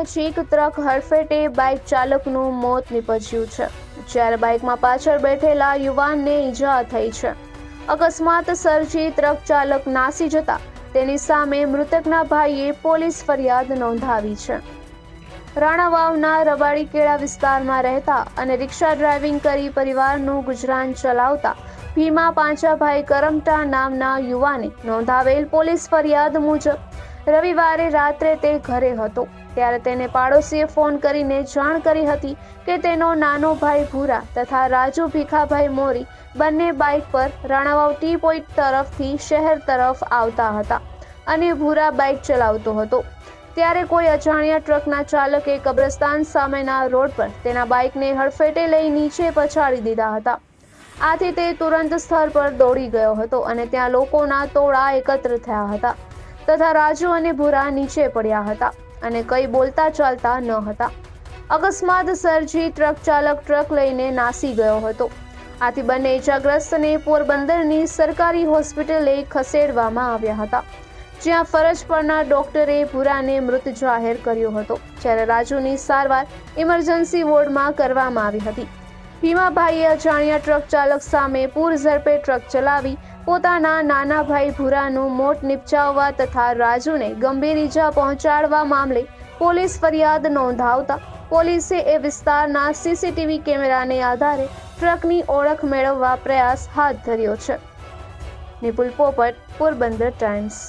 નજીક truck હડફેટે bike ચાલકનું મોત નીપજ્યું છે. જ્યારે બાઇકમાં પાછળ બેઠેલા યુવાનને ઈજા થઈ છે. અકસ્માત સર્જી ટ્રક ચાલક નાસી જતા તેની સામે મૃતકના ભાઈએ પોલીસ ફરિયાદ નોંધાવી છે. રાણાવાવના રબાડીકેળા વિસ્તારમાં રહેતા અને રિક્ષા ડ્રાઇવિંગ કરી પરિવારનું ગુજરાન ચલાવતા ભીમા પાંચાભાઈ કરમટા નામના યુવાને નોંધાવેલ પોલીસ ફરિયાદ મુજબ રવિવારે રાત્રે તે ઘરે હતો. ત્યારે તેને પાડોશીએ ફોન કરીને જાણ કરી હતી કે તેનો નાનો ભાઈ ભૂરા તથા રાજુ ભીખાભાઈ મોરી બંને બાઇક પર રાણાવાવ ટી પોઈન્ટ તરફથી શહેર તરફ આવતા હતા અને ભૂરા બાઇક ચલાવતો હતો. ત્યારે કોઈ અજાણ્યા ટ્રકના ચાલકે કબ્રસ્તાન સામેના રોડ પર તેના બાઇકને હડફેટે લઈ નીચે પછાડી દીધા હતા. આથી તે તુરંત સ્થળ પર દોડી ગયો હતો અને ત્યાં લોકોના ટોળા એકત્ર થયા હતા તથા રાજુ અને ભૂરા નીચે પડ્યા હતા. અને કંઈ બોલતા ચાલતા ન હતા. અકસ્માત સર્જી ટ્રક ચાલક ટ્રક લઈને નાસી ગયો હતો. આથી બંને ઇજાગ્રસ્તને પોરબંદરની સરકારી હોસ્પિટલે ખસેડવામાં આવ્યા હતા. જ્યાં ફરજ પરના ડોક્ટરે ભૂરાને મૃત જાહેર કર્યો હતો. જ્યારે રાજુની સારવાર ઇમરજન્સી વોર્ડમાં કરવામાં આવી હતી. ભીમાભાઈએ અજાણ્યા ટ્રક ચાલક સામે પૂર ઝડપે ટ્રક ચલાવી પોતાના નાના ભાઈ ભૂરાનું મોત નિપજાવવા તથા રાજુને ગંભીર ઈજા પહોંચાડવા મામલે પોલીસ ફરિયાદ નોંધાવતા પોલીસે એ વિસ્તારના સીસીટીવી કેમેરાને આધારે ટ્રકની ઓળખ મેળવવા પ્રયાસ હાથ ધર્યો છે. નિપુલ પોપટ, પોરબંદર ટાઈમ્સ.